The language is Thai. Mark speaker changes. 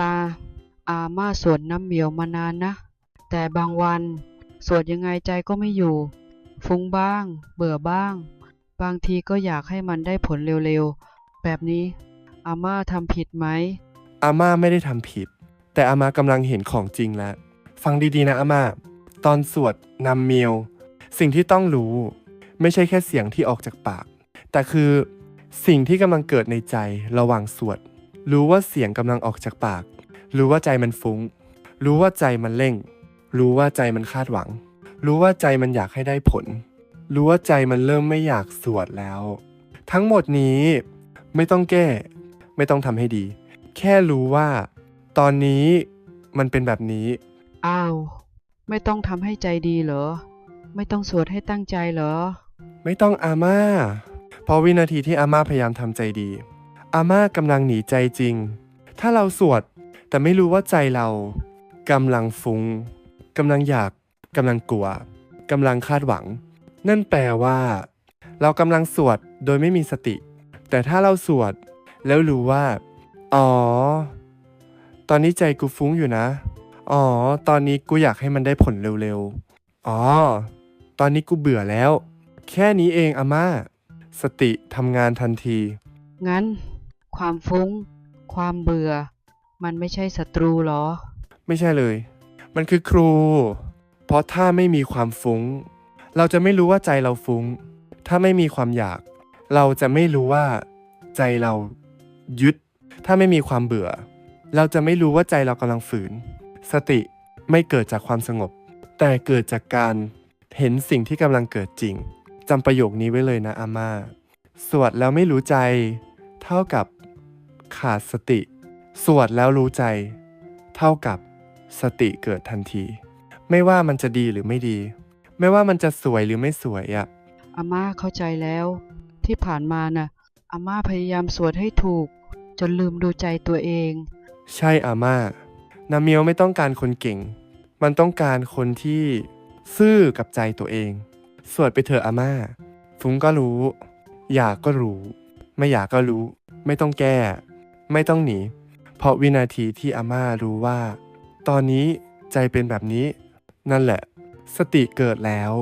Speaker 1: ตา อาม่าสวดน้ำเหมียวมานานนะ แต่บางวัน สวดยังไงใจก็ไม่อยู่ ฟุ้งบ้าง เบื่อบ้าง บางทีก็อยากให้มันได้ผลเร็วๆ แบบนี้ อาม่าทำผิดไหม
Speaker 2: อาม่าไม่ได้ทำผิด แต่อามากำลังเห็นของจริงแล้ว ฟังดีๆนะอาม่า ตอนสวดนำเมียว สิ่งที่ต้องรู้ ไม่ใช่แค่เสียงที่ออกจากปาก แต่คือสิ่งที่กำลังเกิดในใจระหว่างสวด รู้ว่าเสียงกำลังออกจากปาก รู้ว่าใจมันฟุ้ง รู้ว่าใจมันเร่ง รู้ว่าใจมันคาดหวัง รู้ว่าใจมันอยากให้ได้ผล รู้ว่าใจมันเริ่มไม่อยากสวดแล้ว ทั้งหมดนี้ไม่ต้องแก้ ไม่ต้องทำให้ดี แค่รู้ว่า ตอนนี้มันเป็นแบบนี้
Speaker 1: อ้าว ไม่ต้องทำให้ใจดีเหรอ ไม่ต้องสวดให้ตั้งใจเหรอ
Speaker 2: ไม่ต้องอาม่าเพราะวินาทีที่อาม่าพยายามทำใจดี อาม่ากำลังหนีใจจริง ถ้าเราสวด แต่ไม่รู้ว่าใจเรากำลังฟุง้งกำลังอยากกำลังกลัวกำลังคาดหวัง นั่นแปลว่า เรากำลังสวดโดยไม่มีสติ แต่ถ้าเราสวด แล้วรู้ว่า อ๋อ ตอนนี้ใจกูฟุ้งอยู่นะ อ๋อ ตอนนี้กูอยากให้มันได้ผลเร็วๆ อ๋อ ตอนนี้กูเบื่อแล้ว แค่นี้เองอาม่า สติทำงานทันที
Speaker 1: งั้น ความฟุ้ง ความเบื่อ มันไม่ใช่ศัตรูหรอ
Speaker 2: ไม่ใช่เลย มันคือครู เพราะถ้าไม่มีความฟุ้ง เราจะไม่รู้ว่าใจเราฟุ้ง ถ้าไม่มีความอยาก เราจะไม่รู้ว่า ใจเรายึด ถ้าไม่มีความเบื่อ เราจะไม่รู้ว่าใจเรากำลังฝืน สติไม่เกิดจากความสงบ แต่เกิดจากการเห็นสิ่งที่กำลังเกิดจริงจำประโยคนี้ไว้เลยนะอาม่า สวดแล้วไม่รู้ใจ เท่ากับ ขาดสติ สวดแล้วรู้ใจ เท่ากับสติเกิดทันที ไม่ว่ามันจะดีหรือไม่ดี ไม่ว่ามันจะสวยหรือไม่สวยอะ
Speaker 1: อาม่าเข้าใจแล้ว ที่ผ่านมาน่ะอาม่าพยายามสวดให้ถูก จนลืมดูใจตัวเอง
Speaker 2: ใช่อาม่านาเมียวไม่ต้องการคนเก่ง มันต้องการคนที่ซื่อกับใจตัวเอง สวดไปเถอะอาม่าฟุ้งก็รู้ อยากก็รู้ ไม่อยากก็รู้ ไม่ต้องแก้ ไม่ต้องหนี เพราะวินาทีที่อาม่ารู้ว่า ตอนนี้ใจเป็นแบบนี้ นั่นแหละ สติเกิดแล้ว